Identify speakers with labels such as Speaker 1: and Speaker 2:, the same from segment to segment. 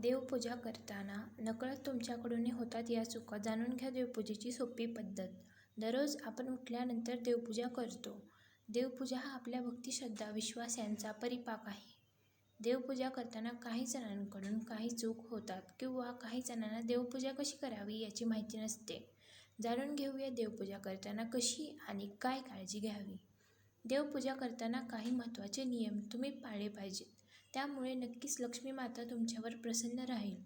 Speaker 1: देवपूजा करताना नकळत तुमच्याकडूनही होतात या चुका जाणून घ्या देवपूजेची सोपी पद्धत. दररोज आपण उठल्यानंतर देवपूजा करतो. देवपूजा हा आपल्या भक्ती श्रद्धा विश्वास यांचा परिपाक आहे. देवपूजा करताना काही जणांकडून काही चूक होतात किंवा काही जणांना देवपूजा कशी करावी याची माहिती नसते. जाणून घेऊया देवपूजा करताना कशी आणि काय काळजी घ्यावी. देवपूजा करताना काही महत्त्वाचे नियम तुम्ही पाळले पाहिजेत. त्यामुळे नक्कीच लक्ष्मी माता तुमच्यावर प्रसन्न राहील.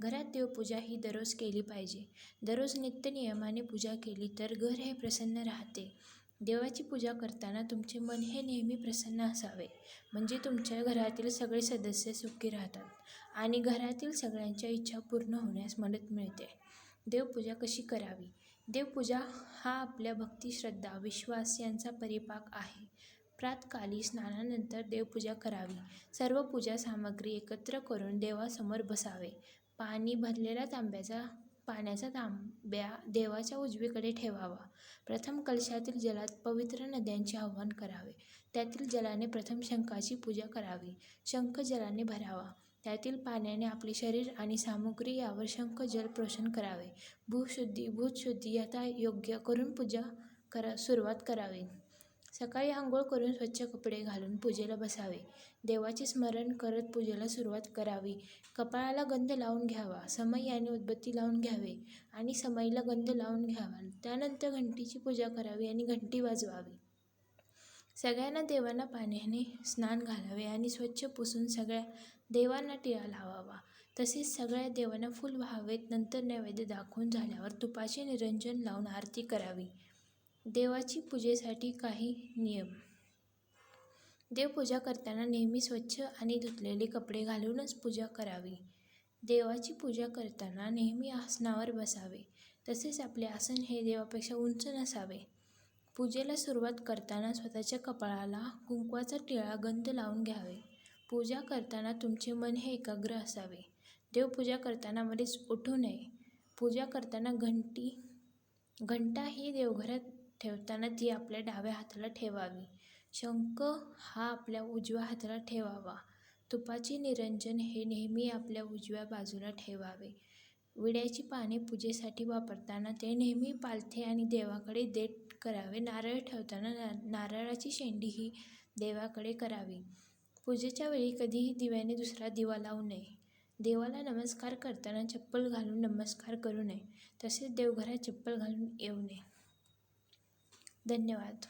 Speaker 1: घरात देवपूजा ही दररोज केली पाहिजे. दररोज नित्यनियमाने पूजा केली तर घर हे प्रसन्न राहते. देवाची पूजा करताना तुमचे मन हे नेहमी प्रसन्न असावे. म्हणजे तुमच्या घरातील सगळे सदस्य सुखी राहतात आणि घरातील सगळ्यांच्या इच्छा पूर्ण होण्यास मदत मिळते. देवपूजा कशी करावी? देवपूजा हा आपल्या भक्ती श्रद्धा विश्वास यांचा परिपाक आहे. प्रातकाली स्नानानंतर देवपूजा करावी. सर्व पूजा सामग्री एकत्र करून देवासमोर बसावे. पाणी भरलेला तांब्याचा पाण्याचा तांब्या देवाच्या उजवीकडे ठेवावा. प्रथम कलशातील जलात पवित्र नद्यांचे आवाहन करावे. त्यातील जलाने प्रथम शंखाची पूजा करावी. शंख जलाने भरावा. त्यातील पाण्याने आपले शरीर आणि सामुग्री यावर शंख जल प्रोषण करावे. भूशुद्धी भूतशुद्धी यथा योग्य करून पूजा करा सुरुवात करावी. सकाळी आंघोळ करून स्वच्छ कपडे घालून पूजेला बसावे. देवाचे स्मरण करत पूजेला सुरुवात करावी. कपाळाला गंध लावून घ्यावा. समय आणि उदबत्ती लावून घ्यावे आणि समईला गंध लावून घ्यावा. त्यानंतर घंटीची पूजा करावी आणि घंटी वाजवावी. सगळ्यांना देवांना पाण्याने स्नान घालावे आणि स्वच्छ पुसून सगळ्या देवांना टिळा लावावा. तसेच सगळ्या देवांना फुल व्हावेत. नंतर नैवेद्य दाखवून झाल्यावर तुपाचे निरंजन लावून आरती करावी. देवाची पूजेसाठी काही नियम. देवपूजा करताना नेहमी स्वच्छ आणि धुतलेले कपडे घालूनच पूजा करावी. देवाची पूजा करताना नेहमी आसनावर बसावे. तसेच आपले आसन हे देवापेक्षा उंच नसावे. पूजेला सुरुवात करताना स्वतःच्या कपाळाला कुंकवाचा टिळा गंध लावून घ्यावे. पूजा करताना तुमचे मन हे एकाग्र असावे. देवपूजा करताना मध्येच उठू नये. पूजा करताना घंटी घंटा ही देवघरात ठेवताना ती आपल्या डाव्या हाताला ठेवावी. शंख हा आपल्या उजव्या हाताला ठेवावा. तुपाचे निरंजन हे नेहमी आपल्या उजव्या बाजूला ठेवावे. विड्याची पाने पूजेसाठी वापरताना ते नेहमी पालथे आणि देवाकडे देत करावे. नारळ ठेवताना ना नारळाची शेंडी ही देवाकडे करावी. पूजेच्या वेळी कधीही दिव्याने दुसरा दिवा लावू नये. देवाला नमस्कार करताना चप्पल घालून नमस्कार करू नये. तसेच देवघरात चप्पल घालून येऊ नये. धन्यवाद.